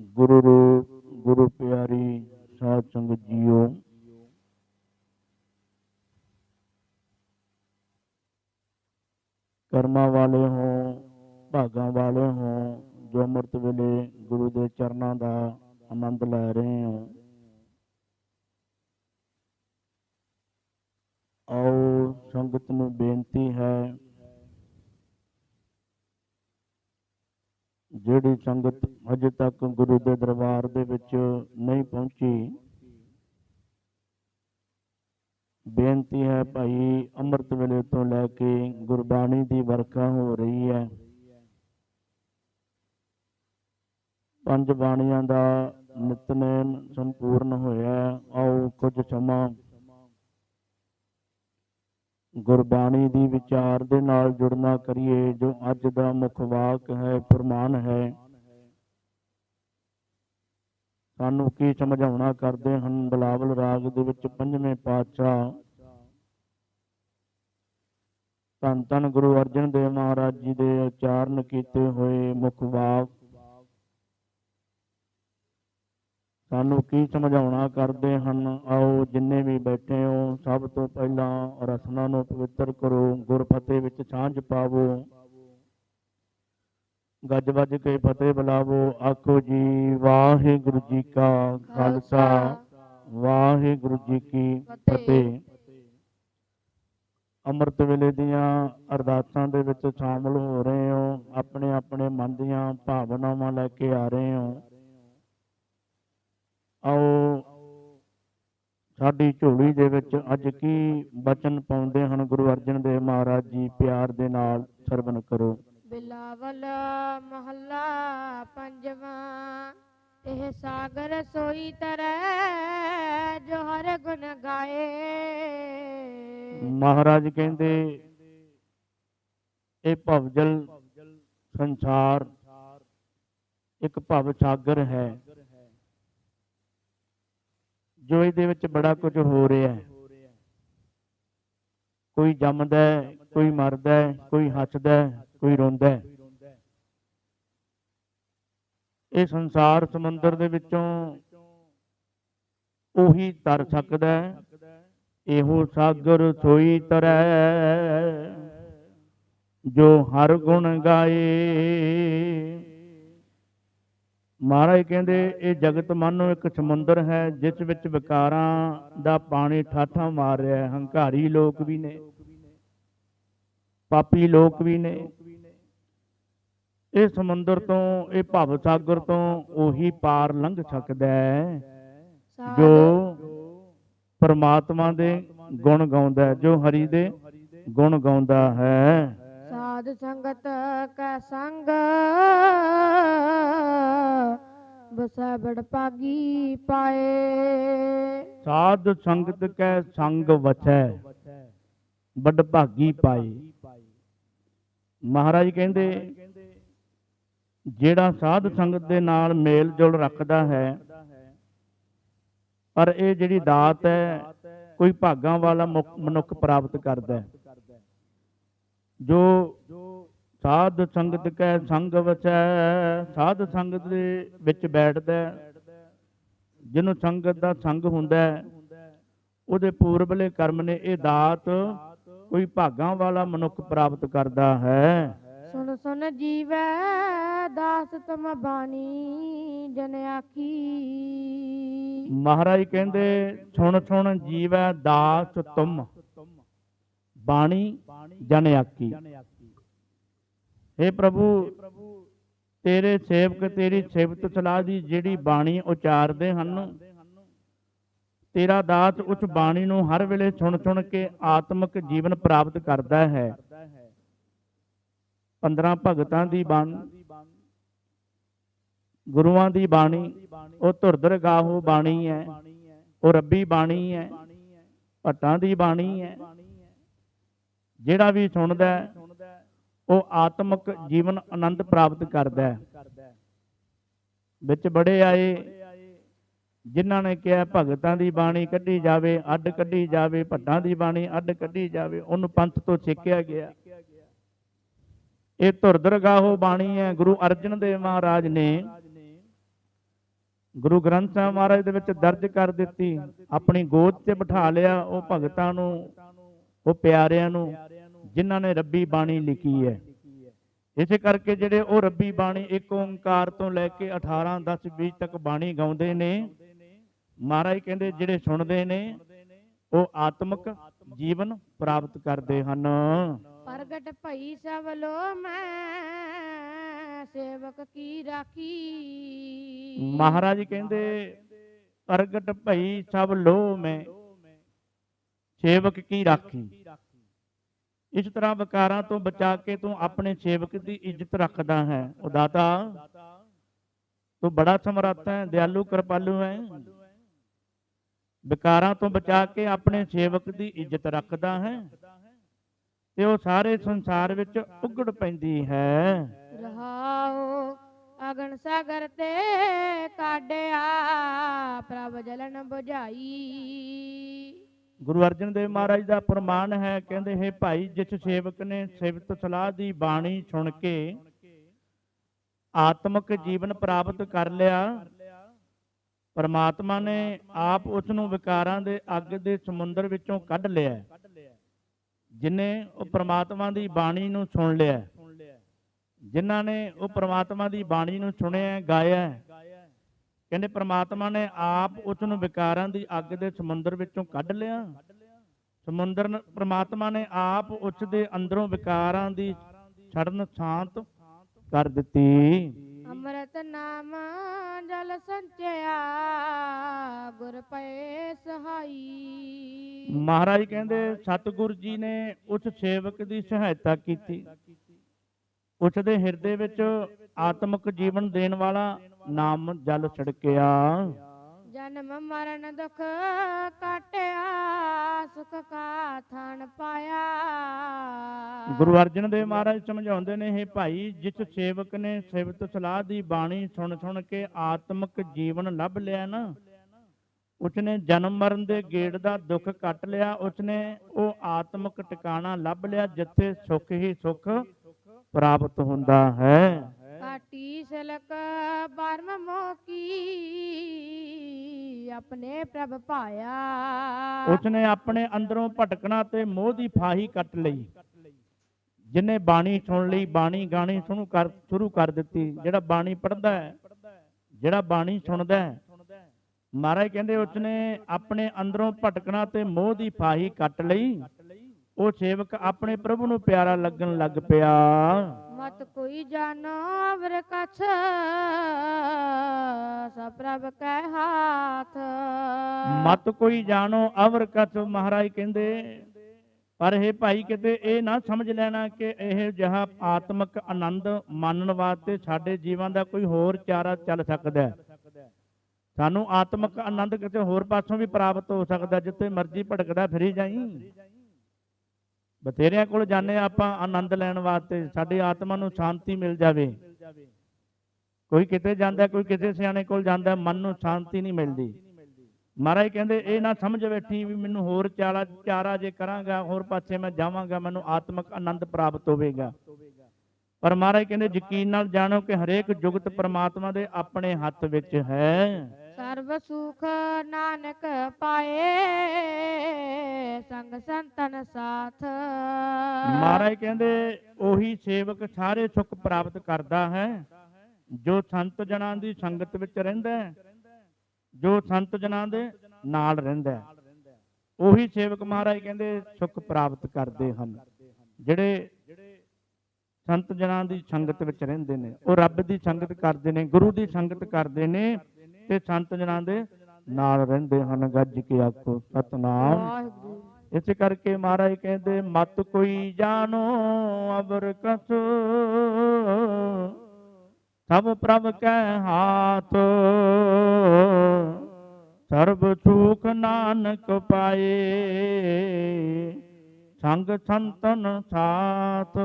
ਗੁਰੂ ਰੂਪ ਗੁਰੂ ਪਿਆਰੀ ਸਾਧ ਸੰਗਤ ਜੀਓ। ਕਰਮਾਂ ਵਾਲੇ ਹੋ, ਭਾਗਾਂ ਵਾਲੇ ਹੋ, ਜੋ ਅੰਮ੍ਰਿਤ ਵੇਲੇ ਗੁਰੂ ਦੇ ਚਰਨਾਂ ਦਾ ਆਨੰਦ ਲੈ ਰਹੇ ਹੋ। ਆਓ ਸੰਗਤ ਨੂੰ ਬੇਨਤੀ ਹੈ ਜਿਹੜੀ ਸੰਗਤ ਅਜੇ ਤੱਕ ਗੁਰੂ ਦੇ ਦਰਬਾਰ ਦੇ ਵਿੱਚ ਨਹੀਂ ਪਹੁੰਚੀ, ਬੇਨਤੀ ਹੈ ਭਾਈ ਅੰਮ੍ਰਿਤ ਵੇਲੇ ਤੋਂ ਲੈ ਕੇ ਗੁਰਬਾਣੀ ਦੀ ਵਰਖਾ ਹੋ ਰਹੀ ਹੈ। ਪੰਜ ਬਾਣੀਆਂ ਦਾ ਨਿਤਨੇਮ ਸੰਪੂਰਨ ਹੋਇਆ, ਆਓ ਕੁਝ ਸਮਾਂ ਗੁਰਬਾਣੀ ਦੀ ਵਿਚਾਰ ਦੇ ਨਾਲ ਜੁੜਨਾ ਕਰੀਏ, ਜੋ ਅੱਜ ਦਾ ਮੁੱਖ ਵਾਕ ਹੈ, ਫਰਮਾਨ ਹੈ। ਸਾਨੂੰ ਕੀ ਸਮਝਾਉਣਾ ਕਰਦੇ ਹਨ? ਬਲਾਵਲ ਰਾਗ ਦੇ ਵਿੱਚ ਪੰਜਵੇਂ ਪਾਤਸ਼ਾਹ ਧੰਨ ਧੰਨ ਗੁਰੂ ਅਰਜਨ ਦੇਵ ਮਹਾਰਾਜ ਜੀ ਦੇ ਉਚਾਰਨ ਕੀਤੇ ਹੋਏ ਮੁੱਖ ਵਾਕ ਸਾਨੂੰ ਕੀ ਸਮਝਾਉਣਾ ਕਰਦੇ ਹਨ? ਆਓ ਜਿੰਨੇ ਵੀ ਬੈਠੇ ਹੋ, ਸਭ ਤੋਂ ਪਹਿਲਾਂ ਰਸਨਾ ਨੂੰ ਪਵਿੱਤਰ ਕਰੋ, ਗੁਰਫਤਿਹ ਵਿੱਚ ਸਾਂਝ ਪਾਵੋ। ਗੱਜ ਵੱਜ ਕੇ ਫਤਿਹ ਬੁਲਾਵੋ। ਆਖੋ ਜੀ, ਵਾਹਿਗੁਰੂ ਜੀ ਕਾ ਖਾਲਸਾ, ਵਾਹਿਗੁਰੂ ਜੀ ਕੀ ਫਤਿਹ। ਅੰਮ੍ਰਿਤ ਵੇਲੇ ਦੀਆਂ ਅਰਦਾਸਾਂ ਦੇ ਵਿੱਚ ਸ਼ਾਮਲ ਹੋ ਰਹੇ ਹੋ, ਆਪਣੇ ਆਪਣੇ ਮਨ ਦੀਆਂ ਭਾਵਨਾਵਾਂ ਲੈ ਕੇ ਆ ਰਹੇ ਹੋ। ਆਓ ਸਾਡੀ ਝੋਲੀ ਦੇ ਵਿੱਚ ਅੱਜ ਕੀ ਬਚਨ ਪਾਉਂਦੇ ਹਨ? ਗੁਰੂ ਅਰਜਨ ਦੇਵ ਮਹਾਰਾਜ ਜੀ ਪਿਆਰ ਦੇ ਨਾਲ ਸਰਵਨ ਕਰੋ। ਬਿਲਾਵਲ ਮਹੱਲਾ ਪੰਜਵਾਂ ਇਹ ਸਾਗਰ ਸੋਈ ਤਰੈ ਜੋ ਹਰ ਗੁਣ ਗਾਏ। ਮਹਾਰਾਜ ਕਹਿੰਦੇ ਇਹ ਭਵਜਲ ਸੰਸਾਰ ਇੱਕ ਭਵ ਸਾਗਰ ਹੈ। ਜੋ ਇਹਦੇ ਵਿੱਚ ਬੜਾ ਕੁਝ ਹੋ ਰਿਹਾ ਹੈ। ਕੋਈ ਜੰਮਦਾ ਹੈ, ਕੋਈ ਮਰਦਾ ਹੈ, ਕੋਈ ਹੱਸਦਾ ਹੈ, ਕੋਈ ਰੋਂਦਾ ਹੈ। ਇਹ ਸੰਸਾਰ ਸਮੁੰਦਰ ਦੇ ਵਿੱਚੋਂ ਉਹੀ ਤਰ ਸਕਦਾ ਹੈ। ਇਹੋ ਸਾਗਰ ਸੋਈ ਤਰੈ, ਜੋ ਹਰ ਗੁਣ ਗਾਏ। ਮਹਾਰਾਜ ਕਹਿੰਦੇ, ਇਹ ਜਗਤ ਮਾਨੋ ਇੱਕ ਸਮੁੰਦਰ ਹੈ, ਜਿਸ ਵਿੱਚ ਵਿਕਾਰਾਂ ਦਾ ਪਾਣੀ ਠਾਠਾ ਮਾਰ ਰਿਹਾ ਹੈ, ਹੰਕਾਰੀ ਲੋਕ ਵੀ ਨੇ, ਪਾਪੀ ਲੋਕ ਵੀ ਨੇ। ਇਹ ਸਮੁੰਦਰ ਤੋਂ, ਇਹ ਭਵ ਸਾਗਰ ਤੋਂ ਉਹੀ ਪਾਰ ਲੰਘ ਸਕਦਾ ਹੈ, ਜੋ ਪਰਮਾਤਮਾ ਦੇ ਗੁਣ ਗਾਉਂਦਾ ਜੋ ਹਰੀ ਦੇ ਗੁਣ ਗਾਉਂਦਾ ਹੈ। ਸਾਧ ਸੰਗਤ ਕੈ ਸੰਗ। ਬਸੈ ਬੜ ਭਾਗੀ ਪਾਏ। ਸਾਧ ਸੰਗਤ ਕੈ ਸੰਗ ਵਚੈ ਵੱਡ ਭਾਗੀ ਪਾਏ। ਮਹਾਰਾਜ ਕਹਿੰਦੇ, ਜਿਹੜਾ ਸਾਧ ਸੰਗਤ ਦੇ ਨਾਲ ਮੇਲ ਜੋਲ ਰੱਖਦਾ ਹੈ, ਪਰ ਇਹ ਜਿਹੜੀ ਦਾਤ ਹੈ, ਕੋਈ ਭਾਗਾਂ ਵਾਲਾ ਮੁਕ- ਮਨੁੱਖ ਪ੍ਰਾਪਤ ਕਰਦਾ ਹੈ। ਜੋ ਸਾਧ ਸੰਗਤ ਕੈ ਸੰਗ ਵਸੈ ਸਾਧ ਸੰਗਤ ਦੇ ਵਿੱਚ ਬੈਠਦਾ ਜਿਹਨੂੰ ਸੰਗਤ ਦਾ ਸੰਗ ਹੁੰਦਾ ਉਹਦੇ ਪੂਰਬਲੇ ਕਰਮ ਨੇ ਇਹ ਦਾਤ ਕੋਈ ਭਾਗਾਂ ਵਾਲਾ ਮਨੁੱਖ ਪ੍ਰਾਪਤ ਕਰਦਾ ਹੈ। ਸੁਨ ਸੁਨ ਜੀਵੈ ਦਾਸ ਤਮ ਬਾਣੀ ਜਨ ਆਖੀ। ਮਹਾਰਾਜ ਕਹਿੰਦੇ ਸੁਣ ਸੁਣ ਜੀਵੈ ਦਾਸ ਤੁਮ। ਬਾਣੀ ਜਨ ਆਕੀ हे ਪ੍ਰਭੂ, ਤੇਰੇ ਸੇਵਕ, ਤੇਰੀ ਸਿਫਤ ਸਲਾਹ ਦੀ ਜਿਹੜੀ ਬਾਣੀ ਉਚਾਰਦੇ ਹਨ, ਤੇਰਾ ਦਾਸ ਉਸ ਬਾਣੀ ਨੂੰ ਹਰ ਵੇਲੇ ਸੁਣ ਸੁਣ ਕੇ ਆਤਮਿਕ ਜੀਵਨ ਪ੍ਰਾਪਤ ਕਰਦਾ ਹੈ। 15 ਭਗਤਾਂ ਦੀ ਬਾਣੀ, ਗੁਰੂਆਂ ਦੀ ਬਾਣੀ, ਉਹ ਧੁਰਦਰ ਗਾਹੋ ਬਾਣੀ ਹੈ, ਉਹ ਰੱਬੀ ਬਾਣੀ ਹੈ, ਭੱਟਾਂ ਦੀ ਬਾਣੀ ਹੈ ਜਿਹੜਾ ਵੀ ਸੁਣਦਾ ਉਹ ਆਤਮਿਕ ਜੀਵਨ ਆਨੰਦ ਪ੍ਰਾਪਤ ਕਰਦਾ ਹੈ। ਵਿੱਚ ਬੜੇ ਆਏ ਜਿਨ੍ਹਾਂ ਨੇ ਕਿਹਾ, ਭਗਤਾਂ ਦੀ ਬਾਣੀ ਕੱਢੀ ਜਾਵੇ, ਅੱਡ ਕੱਢੀ ਜਾਵੇ ਭੱਟਾਂ ਦੀ ਬਾਣੀ ਅੱਡ ਕੱਢੀ ਜਾਵੇ, ਉਹਨੂੰ ਪੰਥ ਤੋਂ ਛੇਕਿਆ ਗਿਆ। ਇਹ ਧੁਰਦਰ ਗਾਹੋ ਬਾਣੀ ਹੈ, ਗੁਰੂ ਅਰਜਨ ਦੇਵ ਮਹਾਰਾਜ ਨੇ ਗੁਰੂ ਗ੍ਰੰਥ ਸਾਹਿਬ ਮਹਾਰਾਜ ਦੇ ਵਿੱਚ ਦਰਜ ਕਰ ਦਿੱਤੀ। ਆਪਣੀ ਗੋਦ 'ਤੇ ਬਿਠਾ ਲਿਆ, ਉਹ ਭਗਤਾਂ ਨੂੰ ਉਹ ਪਿਆਰਿਆਂ ਨੂੰ ਜਿਨ੍ਹਾਂ ਨੇ ਰੱਬੀ ਬਾਣੀ ਲਿਖੀ ਹੈ। ਇਸੇ ਕਰਕੇ ਜਿਹੜੇ ਉਹ ਰੱਬੀ ਬਾਣੀ ਇੱਕ ਓੰਕਾਰ ਤੋਂ ਲੈ ਕੇ 18 10 20 ਤੱਕ ਬਾਣੀ ਗਾਉਂਦੇ ਨੇ ਮਹਾਰਾਜ ਕਹਿੰਦੇ ਜਿਹੜੇ ਸੁਣਦੇ ਨੇ ਉਹ ਆਤਮਿਕ ਜੀਵਨ ਪ੍ਰਾਪਤ ਕਰਦੇ ਹਨ। ਪ੍ਰਗਟ ਭਈ ਸਭ ਲੋ ਮੈਂ ਸੇਵਕ ਕੀ ਰਾਖੀ? ਮਹਾਰਾਜ ਕਹਿੰਦੇ ਪ੍ਰਗਟ ਭਈ ਸਭ ਲੋ ਮੈਂ ਸੇਵਕ ਕੀ ਰਾਖੀ? ਇਸ ਤਰ੍ਹਾਂ ਵਿਕਾਰਾਂ ਤੋਂ ਬਚਾ ਕੇ ਤੂੰ ਆਪਣੇ ਸੇਵਕ ਦੀ ਇੱਜ਼ਤ ਰੱਖਦਾ ਹੈ। ਉਹ ਦਾਤਾ, ਤੂੰ ਬੜਾ ਸਮਰੱਥ ਹੈ, ਦਿਆਲੂ, ਕਿਰਪਾਲੂ ਹੈ। ਵਿਕਾਰਾਂ ਤੋਂ ਬਚਾ ਕੇ ਆਪਣੇ ਸੇਵਕ ਦੀ ਇੱਜ਼ਤ ਰੱਖਦਾ ਹੈ ਤੇ ਉਹ ਸਾਰੇ ਸੰਸਾਰ ਵਿੱਚ ਉਗੜ ਪੈਂਦੀ ਹੈ। ਰਹਾਓ ਅਗਨ ਸਾਗਰ ਤੇ ਕਾਢਿਆ, ਪ੍ਰਭ ਜਲਨ 부ਝਾਈ ਗੁਰੂ ਅਰਜਨ ਦੇਵ ਮਹਾਰਾਜ ਦਾ ਪ੍ਰਮਾਣ ਹੈ, ਕਹਿੰਦੇ, ਹੈ ਭਾਈ, ਜਿਸ ਸੇਵਕ ਨੇ ਸਿਫਤ ਸਲਾਹ ਦੀ ਬਾਣੀ ਸੁਣ ਕੇ ਆਤਮਿਕ ਜੀਵਨ ਪ੍ਰਾਪਤ ਕਰ ਲਿਆ, ਪਰਮਾਤਮਾ ਨੇ ਆਪ ਉਸ ਨੂੰ ਵਿਕਾਰਾਂ ਦੇ ਅੱਗ ਦੇ ਸਮੁੰਦਰ ਵਿੱਚੋਂ ਕੱਢ ਲਿਆ, ਜਿਨੇ ਉਹ ਪਰਮਾਤਮਾ ਦੀ ਬਾਣੀ ਨੂੰ ਸੁਣ ਲਿਆ, ਜਿਨ੍ਹਾਂ ਨੇ ਉਹ ਪਰਮਾਤਮਾ ਦੀ ਬਾਣੀ ਨੂੰ ਸੁਣਿਆ, ਗਾਇਆ ਕਹਿੰਦੇ ਪ੍ਰਮਾਤਮਾ ਨੇ ਆਪ ਉਸ ਨੂੰ ਵਿਕਾਰਾਂ ਦੀ ਅੱਗ ਦੇ ਸਮੁੰਦਰ ਵਿੱਚੋਂ ਕੱਢ ਲਿਆ। ਸਮੁੰਦਰ ਪ੍ਰਮਾਤਮਾ ਨੇ ਆਪ ਉਸ ਦੇ ਅੰਦਰੋਂ ਵਿਕਾਰਾਂ ਦੀ ਛੜਨ ਸ਼ਾਂਤ ਕਰ ਦਿੱਤੀ। ਅੰਮ੍ਰਿਤ ਨਾਮ ਜਲ ਸੰਚਿਆ ਗੁਰ ਪਏ ਸਹਾਈ। ਮਹਾਰਾਜ ਕਹਿੰਦੇ ਸਤਿਗੁਰ ਜੀ ਨੇ ਉਸ ਸੇਵਕ ਦੀ ਸਹਾਇਤਾ ਕੀਤੀ। ਉਸ ਦੇ ਹਿਰਦੇ ਵਿੱਚ ਆਤਮਿਕ ਜੀਵਨ ਦੇਣ ਵਾਲਾ ਨਾਮ ਜਲ ਛੜਕਿਆ। ਜਨਮ ਮਰਨ ਦੁਖ ਕਾਟਿਆ ਸੁਖ ਕਾ ਥਣ ਪਾਇਆ। ਗੁਰੂ ਅਰਜਨ ਦੇਵ ਮਹਾਰਾਜ ਸਮਝਾਉਂਦੇ ਨੇ ਇਹ ਭਾਈ ਜਿਸ ਸੇਵਕ ਨੇ ਸਿਫਤ ਸਲਾਹ ਦੀ ਬਾਣੀ ਸੁਣ ਸੁਣ ਕੇ ਆਤਮਿਕ ਜੀਵਨ ਲੱਭ ਲਿਆ ਨਾ ਉਸਨੇ ਜਨਮ ਮਰਨ ਦੇ ਗੇੜ ਦਾ ਦੁੱਖ ਕੱਟ ਲਿਆ ਉਸਨੇ ਉਹ ਆਤਮਿਕ ਟਿਕਾਣਾ ਲੱਭ ਲਿਆ ਜਿੱਥੇ ਸੁੱਖ ਹੀ ਸੁੱਖ ਪ੍ਰਾਪਤ ਹੁੰਦਾ ਹੈ। ਕਾਟੀ ਸਲਕ ਬਰਮ ਮੋਕੀ ਆਪਣੇ ਪ੍ਰਭ ਪਾਇਆ ਉਸਨੇ ਆਪਣੇ ਅੰਦਰੋਂ ਭਟਕਣਾ ਤੇ ਮੋਹ ਦੀ ਫਾਹੀ ਕੱਟ ਲਈ। ਜਿਨੇ ਬਾਣੀ ਸੁਣ ਲਈ, ਬਾਣੀ ਗਾਣੀ ਸ਼ੁਰੂ ਕਰ ਸ਼ੁਰੂ ਕਰ ਦਿੱਤੀ। ਜਿਹੜਾ ਬਾਣੀ ਪੜਦਾ ਹੈ, ਜਿਹੜਾ ਬਾਣੀ ਸੁਣਦਾ ਹੈ, ਮਹਾਰਾਜ ਕਹਿੰਦੇ ਉਸਨੇ ਆਪਣੇ ਅੰਦਰੋਂ ਭਟਕਣਾ ਤੇ ਮੋਹ ਦੀ ਫਾਹੀ ਕੱਟ ਲਈ। ਉਹ ਸੇਵਕ ਆਪਣੇ ਪ੍ਰਭੂ ਨੂੰ ਪਿਆਰਾ ਲੱਗਣ ਲੱਗ ਪਿਆ। ਮਤ ਕੋਈ ਜਾਣੋ ਅਵਰ ਕਛ, ਸਭ ਕੈ ਹਾਥ। ਮਤ ਕੋਈ ਜਾਣੋ ਅਵਰ ਕਥ ਮਹਾਰਾਜ ਕਹਿੰਦੇ, ਪਰ ਇਹ ਭਾਈ ਕਿਤੇ ਇਹ ਨਾ ਸਮਝ ਲੈਣਾ ਕਿ ਇਹ ਜਿਹਾ ਆਤਮਿਕ ਆਨੰਦ ਮਾਨਣ ਵਾਸਤੇ ਸਾਡੇ ਜੀਵਨ ਦਾ ਕੋਈ ਹੋਰ ਚਾਰਾ ਚੱਲ ਸਕਦਾ ਸਾਨੂੰ ਆਤਮਿਕ ਆਨੰਦ ਕਿਸੇ ਹੋਰ ਪਾਸੋਂ ਵੀ ਪ੍ਰਾਪਤ ਹੋ ਸਕਦਾ, ਜਿੱਥੇ ਮਰਜ਼ੀ ਭਟਕਦਾ ਫਿਰੀ ਜਾਈ। ਬਥੇਰਿਆਂ ਕੋਲ ਜਾਂਦੇ ਆਪਾਂ, ਆਨੰਦ ਲੈਣ ਵਾਸਤੇ, ਸਾਡੀ ਆਤਮਾ ਨੂੰ ਸ਼ਾਂਤੀ ਮਿਲ ਜਾਵੇ। ਕੋਈ ਕਿਤੇ ਜਾਂਦਾ, ਕੋਈ ਕਿਸੇ ਸਿਆਣੇ ਕੋਲ ਜਾਂਦਾ, ਮਨ ਨੂੰ ਸ਼ਾਂਤੀ ਨਹੀਂ ਮਿਲਦੀ। ਮਹਾਰਾਜ ਕਹਿੰਦੇ, ਇਹ ਨਾ ਸਮਝ ਬੈਠੀ ਵੀ ਮੈਨੂੰ ਹੋਰ ਚਾਰਾ ਚਾਰਾ ਜੇ ਕਰਾਂਗਾ, ਹੋਰ ਪਾਸੇ ਮੈਂ ਜਾਵਾਂਗਾ, ਮੈਨੂੰ ਆਤਮਿਕ ਆਨੰਦ ਪ੍ਰਾਪਤ ਹੋਵੇਗਾ। ਪਰ ਮਹਾਰਾਜ ਕਹਿੰਦੇ, ਯਕੀਨ ਨਾਲ ਜਾਣੋ ਕਿ ਹਰੇਕ ਜੁਗਤ ਪਰਮਾਤਮਾ ਦੇ ਆਪਣੇ ਹੱਥ ਵਿੱਚ ਹੈ। ਸਰਬ ਸੁਖ ਨਾਨਕ ਪਾਏ, ਸੰਗ ਸੰਤਨ ਸਾਥ। ਮਹਾਰਾਜ ਕਹਿੰਦੇ, ਉਹੀ ਸੇਵਕ ਸਾਰੇ ਸੁੱਖ ਪ੍ਰਾਪਤ ਕਰਦਾ ਹੈ, ਜੋ ਸੰਤ ਜਨਾਂ ਦੀ ਸੰਗਤ ਵਿੱਚ ਰਹਿੰਦਾ ਹੈ, ਜੋ ਸੰਤ ਜਨਾਂ ਦੇ ਨਾਲ ਰਹਿੰਦਾ ਹੈ। ਉਹੀ ਸੇਵਕ ਮਹਾਰਾਜ ਕਹਿੰਦੇ, ਸੁੱਖ ਪ੍ਰਾਪਤ ਕਰਦੇ ਹਨ, ਜਿਹੜੇ ਸੰਤ ਜਨਾਂ ਦੀ ਸੰਗਤ ਵਿੱਚ ਰਹਿੰਦੇ ਨੇ। ਉਹ ਰੱਬ ਦੀ ਸੰਗਤ ਕਰਦੇ ਨੇ, ਗੁਰੂ ਦੀ ਸੰਗਤ ਕਰਦੇ ਨੇ ਤੇ ਸੰਤ ਜਨਾਂ ਦੇ ਨਾਲ ਰਹਿੰਦੇ ਹਨ ਗੱਜ ਕੇ ਆਖੋ ਸਤਨਾਮ। ਇਸ ਕਰਕੇ ਮਹਾਰਾਜ ਕਹਿੰਦੇ ਮਤ ਕੋਈ ਜਾਣੋ ਅਬਰ ਕਸ। ਸਭ ਪ੍ਰਭ ਕੈ ਹਾਥ। ਸਰਬ ਸੁਖ ਨਾਨਕ ਪਾਏ। ਸੰਗ ਸੰਤਨ ਸਾਥ।